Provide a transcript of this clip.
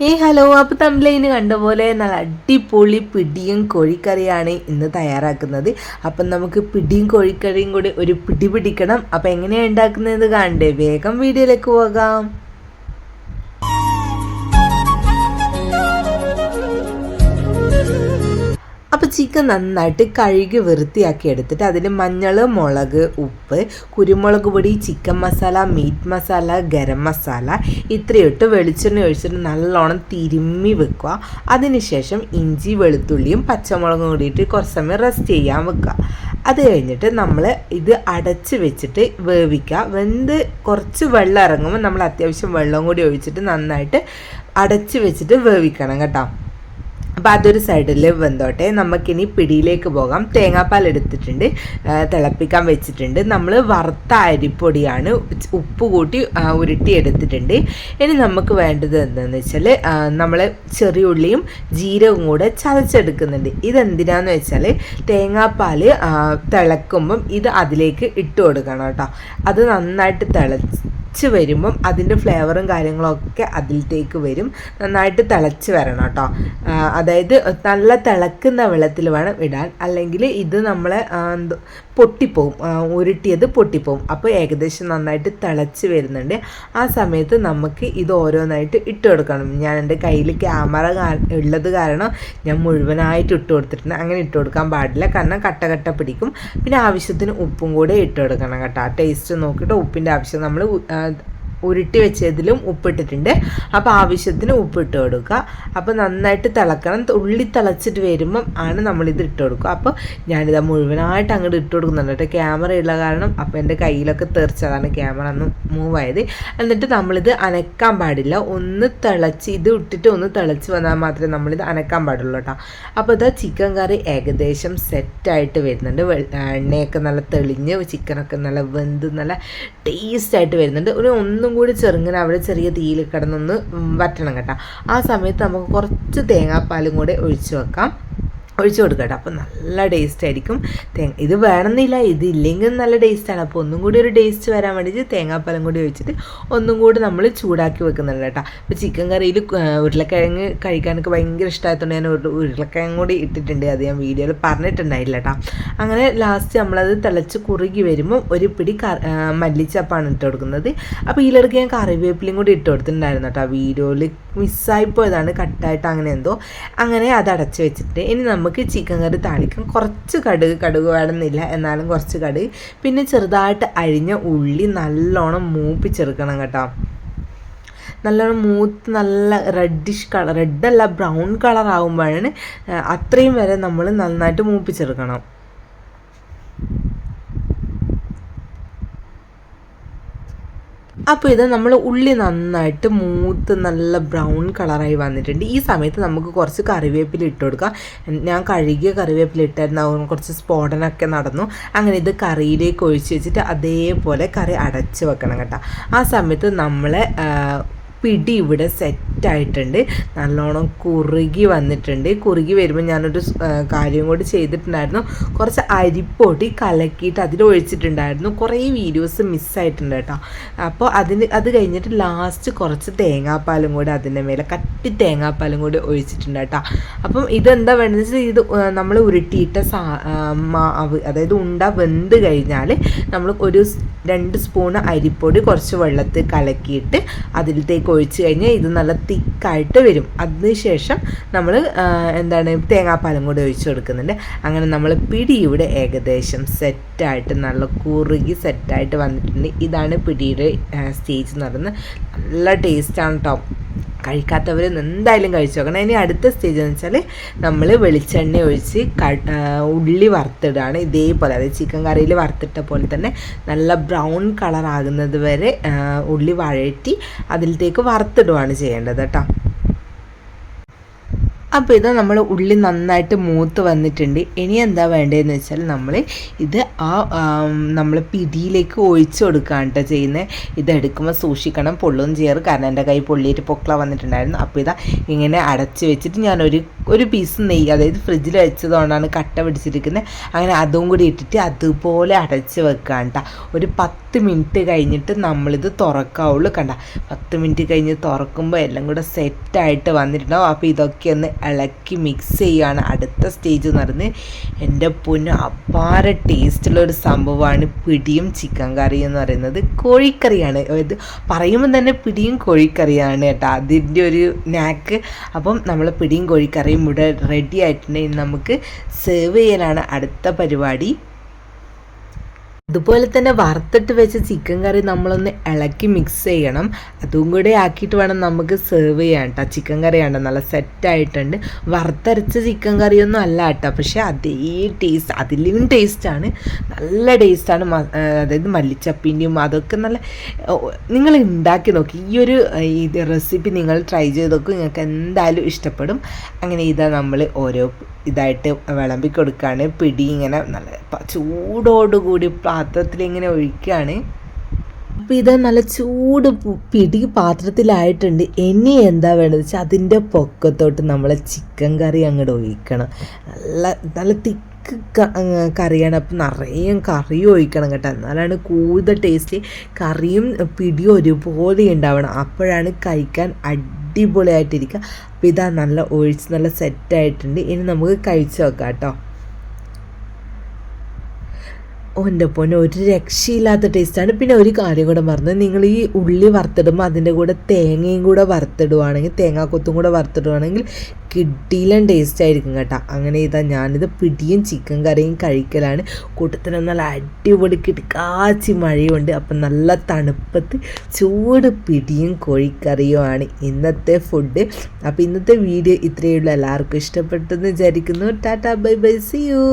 ഏയ് ഹലോ അപ്പോൾ തമ്മിലതിന് കണ്ട പോലെ നല്ല അടിപൊളി പിടിയും കോഴിക്കറിയാണ് ഇന്ന് തയ്യാറാക്കുന്നത്. അപ്പം നമുക്ക് പിടിയും കോഴിക്കറിയും കൂടി ഒരു പിടി പിടിക്കണം. അപ്പം എങ്ങനെയാണ് ഉണ്ടാക്കുന്നത് കാണണ്ടേ വേഗം വീഡിയോയിലേക്ക് പോകാം. അപ്പോൾ ചിക്കൻ നന്നായിട്ട് കഴുകി വൃത്തിയാക്കി എടുത്തിട്ട് അതിൽ മഞ്ഞൾ മുളക് ഉപ്പ് കുരുമുളക് പൊടി ചിക്കൻ മസാല മീറ്റ് മസാല ഗരം മസാല ഇത്രയിട്ട് വെളിച്ചെണ്ണ ഒഴിച്ചിട്ട് നല്ലോണം തിരുമ്മി വെക്കുക. അതിനുശേഷം ഇഞ്ചി വെളുത്തുള്ളിയും പച്ചമുളകും കൂടിയിട്ട് കുറച്ച് സമയം റെസ്റ്റ് ചെയ്യാൻ വെക്കുക. അത് കഴിഞ്ഞിട്ട് നമ്മൾ ഇത് അടച്ച് വെച്ചിട്ട് വേവിക്കുക. വെന്ത് കുറച്ച് വെള്ളം ഇറങ്ങുമ്പോൾ നമ്മൾ അത്യാവശ്യം വെള്ളം കൂടി ഒഴിച്ചിട്ട് നന്നായിട്ട് അടച്ച് വെച്ചിട്ട് വേവിക്കണം കേട്ടോ. അപ്പോൾ അതൊരു സൈഡിൽ വെന്തോട്ടെ. നമുക്കിനി പിടിയിലേക്ക് പോകാം. തേങ്ങാപ്പാൽ എടുത്തിട്ടുണ്ട്. തിളപ്പിക്കാൻ വെച്ചിട്ടുണ്ട്. നമ്മൾ വറുത്ത അരിപ്പൊടിയാണ് ഉപ്പ് കൂട്ടി ഉരുട്ടി എടുത്തിട്ടുണ്ട്. ഇനി നമുക്ക് വേണ്ടത് എന്താണെന്ന് വെച്ചാൽ നമ്മൾ ചെറിയ ഉള്ളിയും ജീരകവും കൂടെ ചതച്ചെടുക്കുന്നുണ്ട്. ഇതെന്തിനാന്ന് വെച്ചാൽ തേങ്ങാപ്പാൽ തിളക്കുമ്പം ഇത് അതിലേക്ക് ഇട്ട് കൊടുക്കണം കേട്ടോ. അത് നന്നായിട്ട് തിളച്ച് തിളച്ച് വരുമ്പം അതിന്റെ ഫ്ലേവറും കാര്യങ്ങളൊക്കെ അതിലത്തേക്ക് വരും. നന്നായിട്ട് തിളച്ച് വരണം കേട്ടോ. അതായത് നല്ല തിളക്കുന്ന വെള്ളത്തിൽ വേണം ഇടാൻ. അല്ലെങ്കിൽ ഇത് നമ്മളെ പൊട്ടിപ്പോവും. ഉരുട്ടിയത് പൊട്ടിപ്പോവും. അപ്പോൾ ഏകദേശം നന്നായിട്ട് തിളച്ച് വരുന്നുണ്ട്. ആ സമയത്ത് നമുക്ക് ഇത് ഓരോന്നായിട്ട് ഇട്ട് കൊടുക്കണം. ഞാൻ എന്റെ കയ്യിൽ ക്യാമറ ഉള്ളത് കാരണം ഞാൻ മുഴുവനായിട്ട് ഇട്ട് കൊടുത്തിട്ടുണ്ട്. അങ്ങനെ ഇട്ട് കൊടുക്കാൻ പാടില്ല. കാരണം കട്ട കട്ട പിടിക്കും. പിന്നെ ആവശ്യത്തിന് ഉപ്പും കൂടെ ഇട്ട് കൊടുക്കണം കേട്ടോ. ആ ടേസ്റ്റ് നോക്കിയിട്ട് ഉപ്പിന്റെ ആവശ്യം. നമ്മൾ بعد. ഉരുട്ടി വെച്ചതിലും ഉപ്പിട്ടിട്ടുണ്ട്. അപ്പോൾ ആവശ്യത്തിന് ഉപ്പിട്ട് കൊടുക്കുക. അപ്പോൾ നന്നായിട്ട് തിളക്കണം. ഉള്ളി തിളച്ചിട്ട് വരുമ്പം ആണ് നമ്മളിത് ഇട്ട് കൊടുക്കുക. അപ്പോൾ ഞാനിത് മുഴുവനായിട്ട് അങ്ങോട്ട് ഇട്ട് കൊടുക്കുന്നുണ്ട് കേട്ടോ. ക്യാമറ ഉള്ള കാരണം അപ്പോൾ എന്റെ കയ്യിലൊക്കെ തെറിച്ചതാണ് ക്യാമറ ഒന്ന് മൂവ് ആയത് എന്നിട്ട് നമ്മളിത് അനക്കാൻ പാടില്ല. ഒന്ന് തിളച്ച് ഇത് ഇട്ടിട്ട് ഒന്ന് തിളച്ച് വന്നാൽ മാത്രമേ നമ്മളിത് അനക്കാൻ പാടുള്ളൂ കേട്ടോ. അപ്പോൾ ഇതാ ചിക്കൻ കറി ഏകദേശം സെറ്റായിട്ട് വരുന്നുണ്ട്. എണ്ണയൊക്കെ നല്ല തെളിഞ്ഞ് ചിക്കനൊക്കെ നല്ല വെന്ത് നല്ല ടേസ്റ്റായിട്ട് വരുന്നുണ്ട്. ഒരു ഒന്നും കൂടി ചെറുങ്ങനെ അവിടെ ചെറിയ തീയിൽ കിടന്നൊന്ന് വറ്റണം കേട്ടോ. ആ സമയത്ത് നമുക്ക് കുറച്ച് തേങ്ങാപ്പാലും കൂടെ ഒഴിച്ച് വെക്കാം. ഒഴിച്ചു കൊടുക്കട്ടെ. അപ്പോൾ നല്ല ടേസ്റ്റ് ആയിരിക്കും. തേങ്ങ ഇത് വേണമെന്നില്ല ഇത് ഇല്ലെങ്കിൽ നല്ല ടേസ്റ്റാണ് അപ്പോൾ ഒന്നും കൂടി ഒരു ടേസ്റ്റ് വരാൻ വേണ്ടിയിട്ട് തേങ്ങാപ്പലം കൂടി ഒഴിച്ചിട്ട് ഒന്നും കൂടി നമ്മൾ ചൂടാക്കി വെക്കുന്നുണ്ട് കേട്ടോ. അപ്പോൾ ചിക്കൻ കറിയിൽ ഉരുളക്കിഴങ്ങ് കഴിക്കാനൊക്കെ ഭയങ്കര ഇഷ്ടമായതുകൊണ്ട് ഞാൻ ഉരുളക്കിഴങ്ങ് കൂടി ഇട്ടിട്ടുണ്ട്. അത് ഞാൻ വീഡിയോയിൽ പറഞ്ഞിട്ടുണ്ടായില്ല കേട്ടോ. അങ്ങനെ ലാസ്റ്റ് നമ്മളത് തിളച്ച് കുറുകി വരുമ്പോൾ ഒരു പിടി മല്ലിച്ചപ്പാണ് ഇട്ട് കൊടുക്കുന്നത്. അപ്പോൾ ഇതിലിടയ്ക്ക് ഞാൻ കറിവേപ്പിലയും കൂടി ഇട്ട് കൊടുത്തിട്ടുണ്ടായിരുന്നു കേട്ടോ. വീഡിയോയിൽ മിസ്സായിപ്പോയതാണ് കട്ടായിട്ട് അങ്ങനെ എന്തോ. അങ്ങനെ അത് അടച്ച് വെച്ചിട്ട് ഇനി നമുക്ക് ചിക്കൻ കറി താളിക്കാൻ കുറച്ച് കടുക് കടുക് വേണമെന്നില്ല എന്നാലും കുറച്ച് കടുക്. പിന്നെ ചെറുതായിട്ട് അരിഞ്ഞ ഉള്ളി നല്ലോണം മൂപ്പിച്ചെടുക്കണം കേട്ടോ. നല്ലോണം മൂത്ത് നല്ല റെഡിഷ് കളർ റെഡ് അല്ല ബ്രൗൺ കളർ ആകുമ്പോഴാണ് അത്രയും വരെ നമ്മൾ നന്നായിട്ട് മൂപ്പിച്ചെടുക്കണം. അപ്പോൾ ഇത് നമ്മൾ ഉള്ളി നന്നായിട്ട് മൂത്ത് നല്ല ബ്രൗൺ കളറായി വന്നിട്ടുണ്ട്. ഈ സമയത്ത് നമുക്ക് കുറച്ച് കറിവേപ്പില ഇട്ട് കൊടുക്കാം. ഞാൻ കഴുകിയ കറിവേപ്പില ഇട്ടായിരുന്നു. കുറച്ച് സ്ഫോടനമൊക്കെ നടന്നു. അങ്ങനെ ഇത് കറിയിലേക്ക് ഒഴിച്ച് വെച്ചിട്ട് അതേപോലെ കറി അടച്ച് വെക്കണം കേട്ടോ. ആ സമയത്ത് നമ്മളെ പിടി ഇവിടെ സെറ്റായിട്ടുണ്ട്. നല്ലോണം കുറുകി വന്നിട്ടുണ്ട്. കുറുകി വരുമ്പോൾ ഞാനൊരു കാര്യം കൂടി ചെയ്തിട്ടുണ്ടായിരുന്നു. കുറച്ച് അരിപ്പൊടി കലക്കിയിട്ട് അതിൽ ഒഴിച്ചിട്ടുണ്ടായിരുന്നു. കുറേ വീഡിയോസ് മിസ്സായിട്ടുണ്ട് കേട്ടോ. അപ്പോൾ അതിന് അത് കഴിഞ്ഞിട്ട് ലാസ്റ്റ് കുറച്ച് തേങ്ങാപ്പാലും കൂടി അതിന്റെ മേലെ കട്ടി തേങ്ങാപ്പാലും കൂടി ഒഴിച്ചിട്ടുണ്ട് കേട്ടോ. അപ്പം ഇതെന്താ വേണ്ടതെന്ന് വെച്ചാൽ ഇത് നമ്മൾ ഉരുട്ടിയിട്ട സാ മാവ് അതായത് ഉണ്ട വെന്ത് കഴിഞ്ഞാൽ നമ്മൾ ഒരു രണ്ട് സ്പൂൺ അരിപ്പൊടി കുറച്ച് വെള്ളത്തിൽ കലക്കിയിട്ട് അതിലത്തേക്ക് ഒഴിച്ച് കഴിഞ്ഞാൽ ഇത് നല്ല തിക്കായിട്ട് വരും. അതിനുശേഷം നമ്മൾ എന്താണ് തേങ്ങാപ്പാലും കൂടി ഒഴിച്ച് കൊടുക്കുന്നുണ്ട്. അങ്ങനെ നമ്മൾ പിടി ഇവിടെ ഏകദേശം സെറ്റായിട്ട് നല്ല കുറുകി സെറ്റായിട്ട് വന്നിട്ടുണ്ട്. ഇതാണ് പിടിയുടെ സ്റ്റേജ് എന്ന് പറയുന്നത്. നല്ല ടേസ്റ്റാണ് കേട്ടോ കഴിക്കാത്തവർ എന്തായാലും കഴിച്ചു നോക്കണം. ഇനി അടുത്ത സ്റ്റേജ് എന്ന് വെച്ചാൽ നമ്മൾ വെളിച്ചെണ്ണ ഒഴിച്ച് ഉള്ളി വറുത്തിടുകയാണ് ഇതേപോലെ അതായത് ചിക്കൻ കറിയിൽ വറുത്തിട്ട പോലെ തന്നെ നല്ല ബ്രൗൺ കളർ ആകുന്നത് വരെ ഉള്ളി വഴറ്റി അതിലത്തേക്ക് വറുത്തിടുകയാണ് ചെയ്യേണ്ടത് കേട്ടോ. അപ്പോൾ ഇത് നമ്മൾ ഉള്ളി നന്നായിട്ട് മൂത്ത് വന്നിട്ടുണ്ട്. ഇനി എന്താ വേണ്ടതെന്ന് വെച്ചാൽ നമ്മൾ ഇത് ആ നമ്മൾ പിടിയിലേക്ക് ഒഴിച്ചു കൊടുക്കുകയാണ് കേട്ടോ ചെയ്യുന്നത് ഇത് എടുക്കുമ്പോൾ സൂക്ഷിക്കണം. പൊള്ളും ചെയ്യാറ്. കാരണം എന്റെ കൈ പൊള്ളിയിട്ട് പൊക്കള വന്നിട്ടുണ്ടായിരുന്നു. അപ്പോൾ ഇതാ ഇങ്ങനെ അടച്ച് വെച്ചിട്ട് ഞാനൊരു ഒരു പീസ് നെയ്യ് അതായത് ഫ്രിഡ്ജിൽ വെച്ചതുകൊണ്ടാണ് കട്ട പിടിച്ചിരിക്കുന്നത് അങ്ങനെ അതും കൂടി ഇട്ടിട്ട് അതുപോലെ അടച്ച് വെക്കാം കേട്ടോ ഒരു പത്ത് മിനിറ്റ് കഴിഞ്ഞിട്ട് നമ്മളിത് തുറക്കാവുള്ളൂ കണ്ട. പത്ത് മിനിറ്റ് കഴിഞ്ഞ് തുറക്കുമ്പോൾ എല്ലാം കൂടെ സെറ്റായിട്ട് വന്നിട്ടുണ്ടാവും. അപ്പോൾ ഇതൊക്കെ ഒന്ന് ഇളക്കി മിക്സ് ചെയ്യുകയാണ് അടുത്ത സ്റ്റേജ് എന്ന് പറയുന്നത്. എന്റെ പൊന്നു അപാര ടേസ്റ്റുള്ള ഒരു സംഭവമാണ് പിടിയും ചിക്കൻ കറി എന്ന് പറയുന്നത്. കോഴിക്കറിയാണ്. അതായത് പറയുമ്പോൾ തന്നെ പിടിയും കോഴിക്കറിയാണ് കേട്ടോ അതിന്റെ ഒരു നാക്ക് അപ്പം നമ്മൾ പിടിയും കോഴിക്കറിയും ഇവിടെ റെഡി ആയിട്ടുണ്ടെങ്കിൽ നമുക്ക് സെർവ് ചെയ്യാനാണ് അടുത്ത പരിപാടി. അതുപോലെ തന്നെ വറുത്തിട്ട് വെച്ച ചിക്കൻ കറി നമ്മളൊന്ന് ഇളക്കി മിക്സ് ചെയ്യണം. അതും കൂടെ ആക്കിയിട്ട് വേണം നമുക്ക് സെർവ് ചെയ്യാൻ കേട്ടോ ചിക്കൻ കറി കറിയാണ് നല്ല സെറ്റായിട്ടുണ്ട് വറുത്തരച്ച ചിക്കൻ കറിയൊന്നും അല്ല കേട്ടോ പക്ഷേ അതേ ടേസ്റ്റ് അതിലും ടേസ്റ്റാണ് നല്ല ടേസ്റ്റാണ് അതായത് മല്ലിച്ചപ്പിന്റെയും അതൊക്കെ നല്ല നിങ്ങൾ ഉണ്ടാക്കി നോക്കി. ഈ ഒരു ഇത് റെസിപ്പി നിങ്ങൾ ട്രൈ ചെയ്ത് നോക്കും. നിങ്ങൾക്ക് എന്തായാലും ഇഷ്ടപ്പെടും. അങ്ങനെ ഇതാ നമ്മൾ ഓരോ ഇതായിട്ട് വിളമ്പി കൊടുക്കുകയാണ് പിടി ഇങ്ങനെ നല്ല ചൂടോടുകൂടി പാത്രത്തിൽ ഇങ്ങനെ ഒഴിക്കുകയാണ് അപ്പോൾ ഇത് നല്ല ചൂട് പിടി പാത്രത്തിലായിട്ടുണ്ട്. ഇനി എന്താ വേണ്ടത് വെച്ചാൽ അതിന്റെ പൊക്കത്തോട്ട് നമ്മൾ ചിക്കൻ കറി അങ്ങോട്ട് ഒഴിക്കണം. നല്ല നല്ല തിക്ക് കറിയാണ്. അപ്പം നിറയെ കറി ഒഴിക്കണം കേട്ടോ. എന്നാലാണ് കൂടുതൽ ടേസ്റ്റ് കറിയും പിടിയും ഒരുപോലെ ഉണ്ടാവണം. അപ്പോഴാണ് കഴിക്കാൻ അടിപൊളിയായിട്ടിരിക്കുക അപ്പോൾ ഇതാ നല്ല ഒഴിച്ച് നല്ല സെറ്റായിട്ടുണ്ട് ഇനി നമുക്ക് കഴിച്ച് നോക്കാം കേട്ടോ. എന്റെ പൊന്നെ ഒരു രക്ഷയില്ലാത്ത ടേസ്റ്റാണ് പിന്നെ ഒരു കാര്യം കൂടെ മറന്നു നിങ്ങൾ ഈ ഉള്ളി വറുത്തിടുമ്പോൾ അതിന്റെ കൂടെ തേങ്ങയും കൂടെ വറുത്തിടുവാണെങ്കിൽ തേങ്ങാക്കൊത്തും കൂടെ വറുത്തിടുവാണെങ്കിൽ കിട്ടിയിലും ടേസ്റ്റ് ആയിരിക്കും കേട്ടോ. അങ്ങനെ ഇതാ ഞാനിത് പിടിയും ചിക്കൻ കറിയും കഴിക്കലാണ്. കൂട്ടത്തിന് നല്ല അടിപൊളി കിടക്കാച്ചി മഴയുണ്ട്. അപ്പം നല്ല തണുപ്പത്ത് ചൂട് പിടിയും കോഴിക്കറിയുമാണ് ഇന്നത്തെ ഫുഡ് അപ്പോൾ ഇന്നത്തെ വീഡിയോ ഇത്രയേ ഉള്ളൂ. എല്ലാവർക്കും ഇഷ്ടപ്പെട്ടെന്ന് വിചാരിക്കുന്നു. Tata bye bye see you